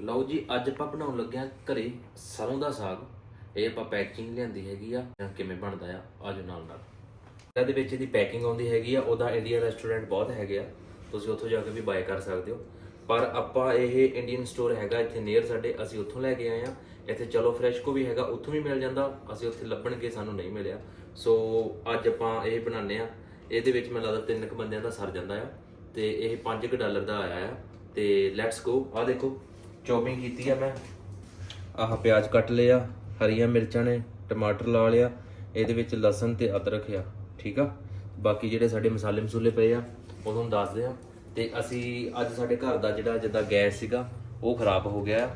ਲਓ ਜੀ, ਅੱਜ ਆਪਾਂ ਬਣਾਉਣ ਲੱਗੇ ਆ ਘਰੇ ਸਰੋਂ ਦਾ ਸਾਗ। ਇਹ ਆਪਾਂ ਪੈਕਿੰਗ ਲਿਆਂਦੀ ਹੈਗੀ ਆ, ਜਾਂ ਕਿਵੇਂ ਬਣਦਾ ਆ, ਆਜੋ ਨਾਲ ਨਾਲ। ਇਹਦੇ ਵਿੱਚ ਇਹਦੀ ਪੈਕਿੰਗ ਆਉਂਦੀ ਹੈਗੀ ਆ, ਉਹਦਾ ਇੰਡੀਅਨ ਰੈਸਟੋਰੈਂਟ ਬਹੁਤ ਹੈਗੇ ਆ। ਤੁਸੀਂ ਉੱਥੋਂ ਜਾ ਕੇ ਵੀ ਬਾਏ ਕਰ ਸਕਦੇ ਹੋ। ਪਰ ਆਪਾਂ ਇਹ ਇੰਡੀਅਨ ਸਟੋਰ ਹੈਗਾ ਇੱਥੇ ਨੀਅਰ ਸਾਡੇ, ਅਸੀਂ ਉੱਥੋਂ ਲੈ ਕੇ ਆਏ ਆ। ਇੱਥੇ ਚਲੋ ਫਰੈਸ਼ ਕੋ ਵੀ ਹੈਗਾ, ਉੱਥੋਂ ਵੀ ਮਿਲ ਜਾਂਦਾ। ਅਸੀਂ ਉੱਥੇ ਲੱਭਣਗੇ ਸਾਨੂੰ ਨਹੀਂ ਮਿਲਿਆ। ਸੋ ਅੱਜ ਆਪਾਂ ਇਹ ਬਣਾਉਂਦੇ ਆ ਇਹਦੇ ਵਿੱਚ ਮੈਨੂੰ ਲੱਗਦਾ ਤਿੰਨ ਕੁ ਬੰਦਿਆਂ ਦਾ ਸਰ ਜਾਂਦਾ ਆ। ਤੇ ਇਹ 5 ਡਾਲਰ ਦਾ ਆਇਆ ਆ। ਤੇ ਲੈਟਸ ਗੋ ਆ ਦੇਖੋ। ਚੌਪਿੰਗ ਕੀਤੀ ਆ ਮੈਂ। ਆਹ ਪਿਆਜ਼ ਕੱਟ ਲਿਆ, ਹਰੀਆਂ ਮਿਰਚਾਂ ਨੇ, ਟਮਾਟਰ ਲਾ ਲਿਆ, ਇਹਦੇ ਵਿੱਚ ਲਸਣ ਤੇ ਅਦਰਕ ਆ, ਠੀਕ ਆ? ਬਾਕੀ ਜਿਹੜੇ ਸਾਡੇ ਮਸਾਲੇ ਮਸੂਲੇ ਪਏ ਆ, ਉਹ ਤੁਹਾਨੂੰ ਦੱਸਦੇ ਆ। ਤੇ ਅਸੀਂ ਅੱਜ ਸਾਡੇ ਘਰ ਦਾ ਜਿਹੜਾ ਜਿੱਦਾਂ ਗੈਸ ਸੀਗਾ, ਉਹ ਖਰਾਬ ਹੋ ਗਿਆ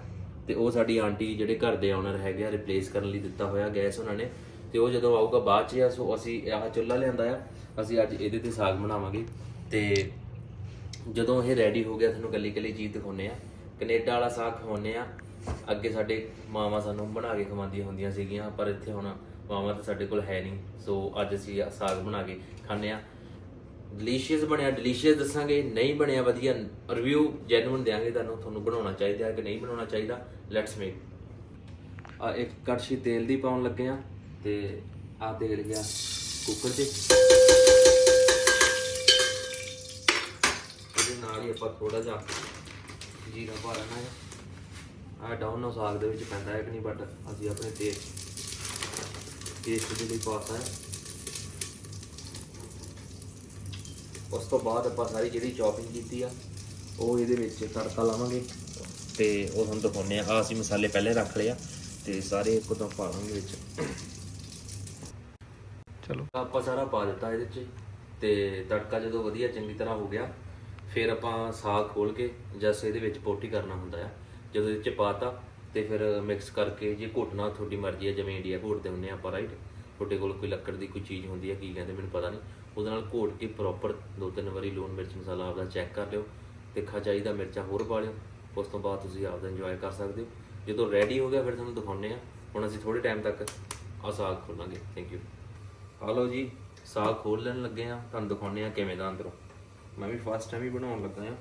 ਤੇ ਉਹ ਸਾਡੀ ਆਂਟੀ ਜਿਹੜੇ ਘਰ ਦੇ ਓਨਰ ਹੈਗੇ ਆ ਰਿਪਲੇਸ ਕਰਨ ਲਈ ਦਿੱਤਾ ਹੋਇਆ ਗੈਸ ਉਹਨਾਂ ਨੇ। ਤੇ ਉਹ ਜਦੋਂ ਆਊਗਾ ਬਾਅਦ ਚ ਆ, ਸੋ ਅਸੀਂ ਆਹ ਚੁੱਲ੍ਹਾ ਲਿਆਂਦਾ ਆ, ਅਸੀਂ ਅੱਜ ਇਹਦੇ ਤੇ ਸਾਗ ਬਣਾਵਾਂਗੇ। ਤੇ ਜਦੋਂ ਇਹ ਰੈਡੀ ਹੋ ਗਿਆ, ਤੁਹਾਨੂੰ ਕੱਲੀ ਕੱਲੀ ਚੀਜ਼ ਦਿਖਾਉਨੇ ਆ। ਕੈਨੇਡਾ ਵਾਲਾ ਸਾਗ ਖਵਾਉਂਦੇ ਆ। ਅੱਗੇ ਸਾਡੇ ਮਾਵਾਂ ਸਾਨੂੰ ਬਣਾ ਕੇ ਖਵਾਉਂਦੀਆਂ ਹੁੰਦੀਆਂ ਸੀਗੀਆਂ, ਪਰ ਇੱਥੇ ਹੁਣ ਮਾਵਾਂ ਤਾਂ ਸਾਡੇ ਕੋਲ ਹੈ ਨਹੀਂ। ਸੋ ਅੱਜ ਅਸੀਂ ਸਾਗ ਬਣਾ ਕੇ ਖਾਂਦੇ ਆ। ਡਿਲੀਸ਼ੀਅਸ ਬਣਿਆ ਡਿਲੀਸ਼ੀਅਸ ਦੱਸਾਂਗੇ। ਨਹੀਂ ਬਣਿਆ ਵਧੀਆ। ਰਿਵਿਊ ਜੈਨੂਇਨ ਦੇਾਂਗੇ ਤੁਹਾਨੂੰ ਤੁਹਾਨੂੰ ਬਣਾਉਣਾ ਚਾਹੀਦਾ ਹੈ ਕਿ ਨਹੀਂ ਬਣਾਉਣਾ ਚਾਹੀਦਾ। ਲੈਟਸ ਮੇਕ ਆ ਇੱਕ ਕੜਛੀ ਤੇਲ ਦੀ ਪਾਉਣ ਲੱਗੇ ਆ ਤੇ ਆ ਤੇਲ ਗਿਆ ਕੁੱਕਰ 'ਚ ਇਹਦੇ ਨਾਲ ਹੀ ਆਪਾਂ ਥੋੜਾ ਜਿਹਾ ਜੀਰਾ ਪਾ ਲੈਣਾ ਹੈ। ਆ ਡਾਊਨ ਨੂੰ ਸਾਗ ਦੇ ਵਿੱਚ ਪੈਂਦਾ ਹੈ ਕਿ ਨਹੀਂ ਬਟ ਅਸੀਂ ਆਪਣੇ ਤੇ ਟੇਸਟ ਦੇ ਲਈ ਪਾਤਾ ਹੈ। ਉਸ ਤੋਂ ਬਾਅਦ ਆਪਾਂ ਸਾਰੀ ਜਿਹੜੀ ਚੌਪਿੰਗ ਕੀਤੀ ਆ ਉਹ ਇਹਦੇ ਵਿੱਚ ਤੜਕਾ ਲਾਵਾਂਗੇ ਤੇ ਉਹ ਤੁਹਾਨੂੰ ਦਿਖਾਉਂਦੇ ਆ ਆ ਅਸੀਂ ਮਸਾਲੇ ਪਹਿਲੇ ਰੱਖ ਲਏ ਆ ਤੇ ਸਾਰੇ ਇੱਕੋ ਤੋਂ ਪਾ ਲਾਂਗੇ ਵਿੱਚ। ਚਲੋ। ਆਪਾਂ ਸਾਰਾ ਪਾ ਦਿੱਤਾ ਇਹਦੇ 'ਚ ਤੇ ਤੜਕਾ ਜਦੋਂ ਵਧੀਆ ਚੰਗੀ ਤਰ੍ਹਾਂ ਹੋ ਗਿਆ ਫਿਰ ਆਪਾਂ ਸਾਗ ਖੋਲ ਕੇ ਜਸ ਇਹਦੇ ਵਿੱਚ ਪੋਟੀ ਕਰਨਾ ਹੁੰਦਾ ਆ। ਜਦੋਂ ਇਹਦੇ 'ਚ ਪਾਤਾ ਤੇ ਫਿਰ ਮਿਕਸ ਕਰਕੇ ਜੇ ਘੋਟਣਾ ਤੁਹਾਡੀ ਮਰਜ਼ੀ ਹੈ ਜਿਵੇਂ ਇੰਡੀਆ ਘੋਟਦੇ ਹੁੰਨੇ ਆ ਆਪਾਂ ਰਾਈਟ ਤੁਹਾਡੇ ਕੋਲ ਕੋਈ ਲੱਕੜ ਦੀ ਕੋਈ ਚੀਜ਼ ਹੁੰਦੀ ਹੈ ਕੀ ਕਹਿੰਦੇ ਮੈਨੂੰ ਪਤਾ ਨਹੀਂ। ਉਹਦੇ ਨਾਲ ਘੋਟ ਕੇ ਪ੍ਰੋਪਰ ਦੋ ਤਿੰਨ ਵਾਰੀ ਲੂਣ ਮਿਰਚ ਮਸਾਲਾ ਆਪਦਾ ਚੈੱਕ ਕਰ ਲਿਓ ਤਿੱਖਾ ਚਾਹੀਦਾ ਮਿਰਚਾਂ ਹੋਰ ਪਾ ਲਿਓ। ਉਸ ਤੋਂ ਬਾਅਦ ਤੁਸੀਂ ਆਪਦਾ ਇੰਜੋਏ ਕਰ ਸਕਦੇ ਹੋ। ਜਦੋਂ ਰੈਡੀ ਹੋ ਗਿਆ ਫਿਰ ਤੁਹਾਨੂੰ ਦਿਖਾਉਂਦੇ ਆ। ਹੁਣ ਅਸੀਂ ਥੋੜੇ ਟਾਈਮ ਤੱਕ ਆ ਸਾਗ ਖੋਲਾਂਗੇ। ਥੈਂਕ ਯੂ ਆ ਲਓ ਜੀ। ਸਾਗ ਖੋਲ ਲੈਣ ਲੱਗੇ ਆ। ਤੁਹਾਨੂੰ ਦਿਖਾਉਂਦੇ ਆ ਕਿਵੇਂ ਦਾ ਅੰਦਰੋਂ। ਮੈਂ ਵੀ ਫਸਟ ਟਾਈਮ ਹੀ ਬਣਾਉਣ ਲੱਗਾ ਆ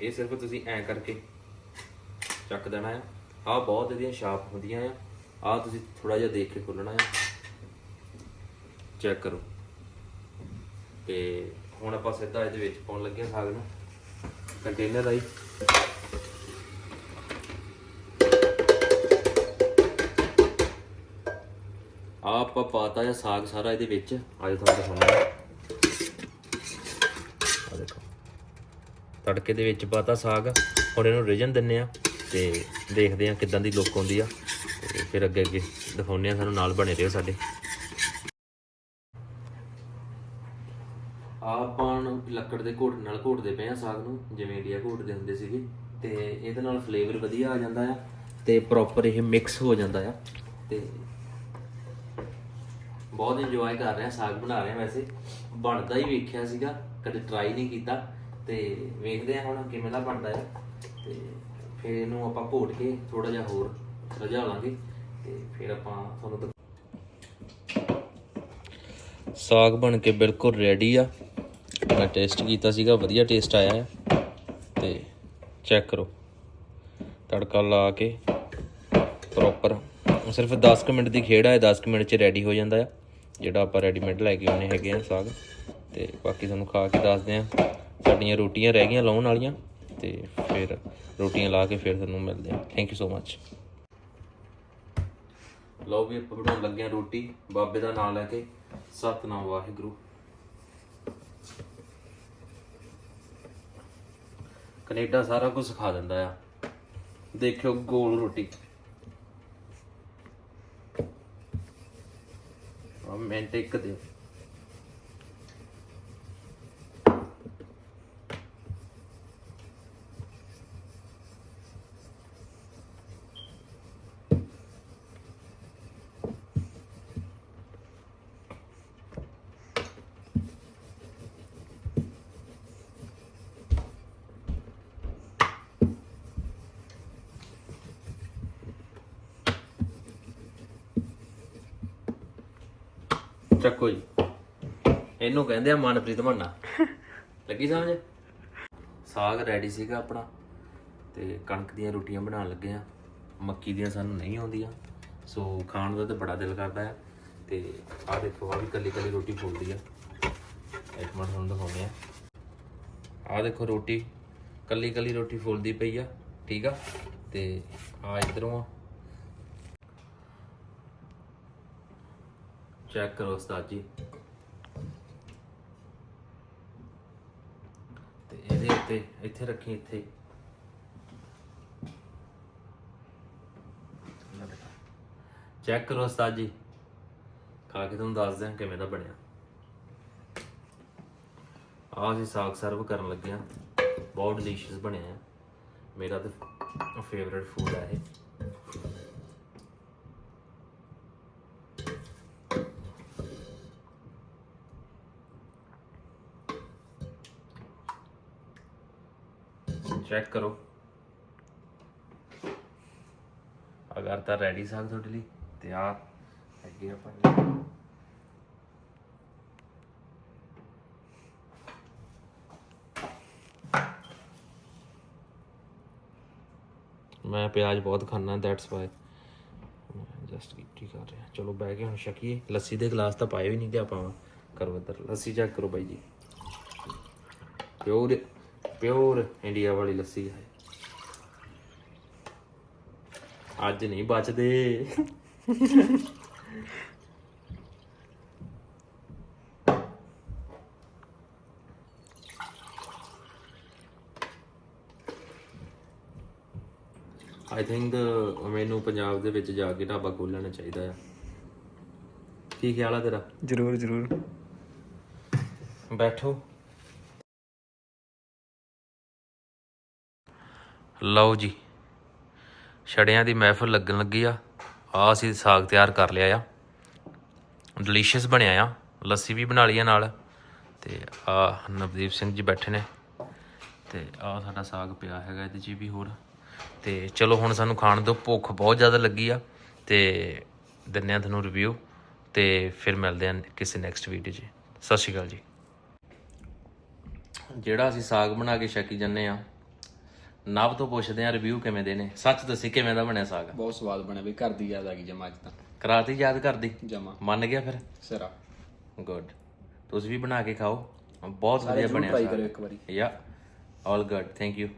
ਇਹ ਸਿਰਫ ਤੁਸੀਂ ਐ ਕਰਕੇ ਚੱਕ ਦੇਣਾ ਆ ਆ ਬਹੁਤ ਇਹਦੀਆਂ ਸ਼ਾਰਪ ਹੁੰਦੀਆਂ ਆ ਆ ਤੁਸੀਂ ਥੋੜਾ ਜਿਹਾ ਦੇਖ ਕੇ ਖੋਲਣਾ ਆ ਚੈੱਕ ਕਰੋ। ਤੇ ਹੁਣ ਆਪਾਂ ਸਿੱਧਾ ਇਹਦੇ ਵਿੱਚ ਪਾਉਣ ਲੱਗੇ ਹਾਂ ਸਾਗ ਨੂੰ। ਕੰਟੇਨਰ ਆਈ ਆ ਆਪਾਂ ਪਾਤਾ ਆ ਸਾਗ ਸਾਰਾ ਇਹਦੇ ਵਿੱਚ। ਅੱਜ ਤੁਹਾਨੂੰ ਦਿਖਾਉਂਦਾ ਆ ਦੇਖੋ ਤੜਕੇ ਦੇ ਵਿੱਚ ਪਾਤਾ ਸਾਗ। ਹੁਣ ਇਹਨੂੰ ਰਿਜਨ ਦਿੰਨੇ ਆ ਤੇ ਦੇਖਦੇ ਆ ਕਿਦਾਂ ਦੀ ਲੁੱਕ ਆਉਂਦੀ ਆ। ਤੇ ਫਿਰ ਅੱਗੇ ਅੱਗੇ ਦਿਖਾਉਂਦੇ ਆ ਸਾਨੂੰ, ਨਾਲ ਬਣੇ ਰਹੋ ਸਾਡੇ। ਆਪਾਂ ਨੂੰ ਲੱਕੜ ਦੇ ਘੋਟ, ਨਾਲ ਘੋਟਦੇ ਪਏ ਆ ਸਾਗ ਨੂੰ, ਜਿਵੇਂ ਇੰਡੀਆ ਘੋਟਦੇ ਹੁੰਦੇ ਸੀਗੇ। ਤੇ ਇਹਦੇ ਨਾਲ ਫਲੇਵਰ ਵਧੀਆ ਆ ਜਾਂਦਾ ਆ ਤੇ ਪ੍ਰੋਪਰ ਇਹ ਮਿਕਸ ਹੋ ਜਾਂਦਾ ਆ। ਤੇ ਬਹੁਤ ਇੰਜੋਏ ਕਰ ਰਿਹਾ, ਸਾਗ ਬਣਾ ਰਿਹਾ ਵੈਸੇ। ਬਣਦਾ ਹੀ ਵੇਖਿਆ ਸੀਗਾ, ਕਦੇ ਟਰਾਈ ਨਹੀਂ ਕੀਤਾ। ਤੇ ਵੇਖਦੇ ਆ ਹੁਣ ਕਿਵੇਂ ਦਾ ਬਣਦਾ ਹੈ ਤੇ ਫਿਰ ਇਹਨੂੰ ਆਪਾਂ ਘੋਟ ਕੇ ਥੋੜਾ ਜਿਹਾ ਹੋਰ ਰਝਾ ਲਾਂਗੇ ਤੇ ਫਿਰ ਆਪਾਂ ਤੁਹਾਨੂੰ ਦਿਖਾ- ਸਾਗ ਬਣ ਕੇ ਬਿਲਕੁਲ ਰੈਡੀ ਆ। ਮੈਂ ਟੇਸਟ ਕੀਤਾ ਸੀਗਾ, ਵਧੀਆ ਟੇਸਟ ਆਇਆ ਹੈ ਤੇ ਚੈੱਕ ਕਰੋ। ਤੜਕਾ ਲਾ ਕੇ ਪ੍ਰੋਪਰ ਸਿਰਫ 10 ਕੁ ਮਿੰਟ ਦੀ ਖੇਡ ਹੈ 10 ਕੁ ਮਿੰਟ ਚ ਰੈਡੀ ਹੋ ਜਾਂਦਾ ਆ। ਜਿਹੜਾ ਆਪਾਂ ਰੈਡੀਮੇਡ ਲੈ ਕੇ ਆਉਣੇ ਹੈਗੇ ਆ ਸਾਗ। ਤੇ ਬਾਕੀ ਤੁਹਾਨੂੰ ਖਾ ਕੇ ਦੱਸਦੇ ਆ। ਸਾਡੀਆਂ ਰੋਟੀਆਂ ਰਹਿ ਗਈਆਂ ਲਾਉਣ ਵਾਲੀਆਂ ਤੇ ਫਿਰ ਰੋਟੀਆਂ ਲਾ ਕੇ ਫਿਰ ਤੁਹਾਨੂੰ ਮਿਲਦੇ ਹਾਂ। ਥੈਂਕ ਯੂ ਸੋ ਮੱਚ ਲਓ ਵੀ ਆਪਾਂ ਬਣਾਉਣ ਲੱਗੇ ਆ ਰੋਟੀ, ਬਾਬੇ ਦਾ ਨਾਮ ਲੈ ਕੇ ਸਤਨਾਮ ਵਾਹਿਗੁਰੂ। ਕੈਨੇਡਾ ਸਾਰਾ ਕੁਝ ਸਿਖਾ ਦਿੰਦਾ ਆ। ਦੇਖਿਓ ਗੋਲ ਰੋਟੀ। ਆ ਮਿੰਟ ਇੱਕ ਦਿਓ। ਚੱਕੋ ਜੀ। ਇਹਨੂੰ ਕਹਿੰਦੇ ਆ ਮਨਪ੍ਰੀਤ ਮੰਨਾ। ਲੱਗੀ ਸਮਝ? ਸਾਗ ਰੈਡੀ ਸੀਗਾ ਆਪਣਾ ਤੇ ਕਣਕ ਦੀਆਂ ਰੋਟੀਆਂ ਬਣਾਉਣ ਲੱਗੇ ਆ। ਮੱਕੀ ਦੀਆਂ ਸਾਨੂੰ ਨਹੀਂ ਆਉਂਦੀਆਂ। ਸੋ ਖਾਣ ਦਾ ਤਾਂ ਬੜਾ ਦਿਲ ਕਰਦਾ ਆ। ਤੇ ਆਹ ਦੇਖੋ, ਆ ਵੀ ਕੱਲੀ ਕੱਲੀ ਰੋਟੀ ਫੁੱਲਦੀ ਆ। ਇੱਕ ਮਿੰਟ ਤੁਹਾਨੂੰ ਦਿਖਾਉਂਦੇ ਆ। ਆਹ ਦੇਖੋ ਰੋਟੀ। ਕੱਲੀ ਕੱਲੀ ਰੋਟੀ ਫੁੱਲਦੀ ਪਈ ਆ। ਠੀਕ ਆ? ਤੇ ਆ ਇਧਰੋਂ ਆ। ਚੈੱਕ ਕਰੋ ਉਸਤਾਦ ਜੀ। ਤੇ ਇਹਦੇ ਉੱਤੇ, ਇੱਥੇ ਰੱਖੀ ਇੱਥੇ। ਚੈੱਕ ਕਰੋ ਉਸਤਾਦ ਜੀ। ਖਾ ਕੇ ਤੁਹਾਨੂੰ ਦੱਸ ਦਿਆਂ ਕਿਵੇਂ ਦਾ ਬਣਿਆ। ਆਹ ਅਸੀਂ ਸਾਗ ਸਰਵ ਕਰਨ ਲੱਗੇ ਆ ਬਹੁਤ ਡਿਲੀਸ਼ੀਅਸ ਬਣਿਆ ਆ ਮੇਰਾ ਤਾਂ ਫੇਵਰਿਟ ਫੂਡ ਹੈ ਇਹ। ਚੈੱਕ ਕਰੋ। ਅਗਰ ਤਾਂ ਰੈਡੀ ਸਾਗ ਤੁਹਾਡੇ ਲਈ, ਤੇ ਆ ਹੈਗੇ ਆਪਾਂ ਮੈਂ ਪਿਆਜ਼ ਬਹੁਤ ਖਾਣਾ ਦੈਟਸ ਵਾਈ ਜਸਟ ਕੀ ਕਰ ਰਿਹਾ। ਚਲੋ ਬਹਿ ਕੇ ਹੁਣ ਛਕੀਏ। ਲੱਸੀ ਦੇ ਗਲਾਸ ਤਾਂ ਪਾਏ ਵੀ ਨਹੀਂ ਤੇ ਆਪਾਂ ਕਰੋ ਇੱਧਰ ਲੱਸੀ ਚੈੱਕ ਕਰੋ ਬਾਈ ਜੀ। ਪਿਓਰ ਪਿਓਰ ਇੰਡੀਆ ਵਾਲੀ ਲੱਸੀ ਹੈ ਅੱਜ ਨਹੀਂ ਬਚਦੇ। ਆਈ ਥਿੰਕ ਮੈਨੂੰ ਪੰਜਾਬ ਦੇ ਵਿੱਚ ਜਾ ਕੇ ਢਾਬਾ ਖੋਲਣਾ ਚਾਹੀਦਾ ਆ। ਕੀ ਖਿਆਲ ਆ ਤੇਰਾ? ਜਰੂਰ ਜਰੂਰ। ਬੈਠੋ। ਲਓ ਜੀ। ਛੜਿਆਂ ਦੀ ਮਹਿਫਲ ਲੱਗਣ ਲੱਗੀ ਆ। ਆ ਅਸੀਂ ਸਾਗ ਤਿਆਰ ਕਰ ਲਿਆ ਆ। ਡਿਲੀਸ਼ੀਅਸ ਬਣਿਆ ਆ। ਲੱਸੀ ਵੀ ਬਣਾ ਲਈ ਆ ਨਾਲ। ਤੇ ਆ ਨਵਦੀਪ ਸਿੰਘ ਜੀ ਬੈਠੇ ਨੇ। ਤੇ ਆ ਸਾਡਾ ਸਾਗ ਪਿਆ ਹੈਗਾ ਇਹਦੇ 'ਚ ਵੀ ਹੋਰ। ਤੇ ਚਲੋ ਹੁਣ ਸਾਨੂੰ ਖਾਣ ਤੋਂ ਭੁੱਖ ਬਹੁਤ ਜ਼ਿਆਦਾ ਲੱਗੀ ਆ। ਤੇ ਦਿੰਨੇ ਆ ਤੁਹਾਨੂੰ ਰਿਵਿਊ ਤੇ ਫਿਰ ਮਿਲਦੇ ਆ ਕਿਸੇ ਨੈਕਸਟ ਵੀਡੀਓ 'ਚ। ਸਤਿ ਸ਼੍ਰੀ ਅਕਾਲ ਜੀ। ਜਿਹੜਾ ਅਸੀਂ ਸਾਗ ਬਣਾ ਕੇ ਛਕੀ ਜੰਨੇ ਆ ਨਵ ਤੋਂ ਪੁੱਛਦੇ ਆ ਰਿਵਿਊ ਕਿਵੇਂ ਦੇ ਨੇ ਸੱਚ ਦੱਸੀ ਕਿਵੇਂ ਦਾ ਬਣਿਆ ਸਾਗ? ਬਹੁਤ ਸਵਾਦ ਬਣਿਆ ਬਈ ਘਰ ਦੀ ਯਾਦ ਆ ਗਈ ਜਮਾ ਅੱਜ ਤਾਂ। ਕਰਾਤੀ ਯਾਦ ਕਰਦੀ ਜਮਾ। ਮੰਨ ਗਿਆ ਫਿਰ? ਸਿਰਾ। ਗੁੱਡ ਤੁਸੀਂ ਵੀ ਬਣਾ ਕੇ ਖਾਓ। ਬਹੁਤ ਵਧੀਆ ਬਣਿਆ ਟਰਾਈ ਕਰਿਓ ਇੱਕ ਵਾਰੀ। ਯਾ ਆਲ ਗੁੱਡ ਥੈਂਕ ਯੂ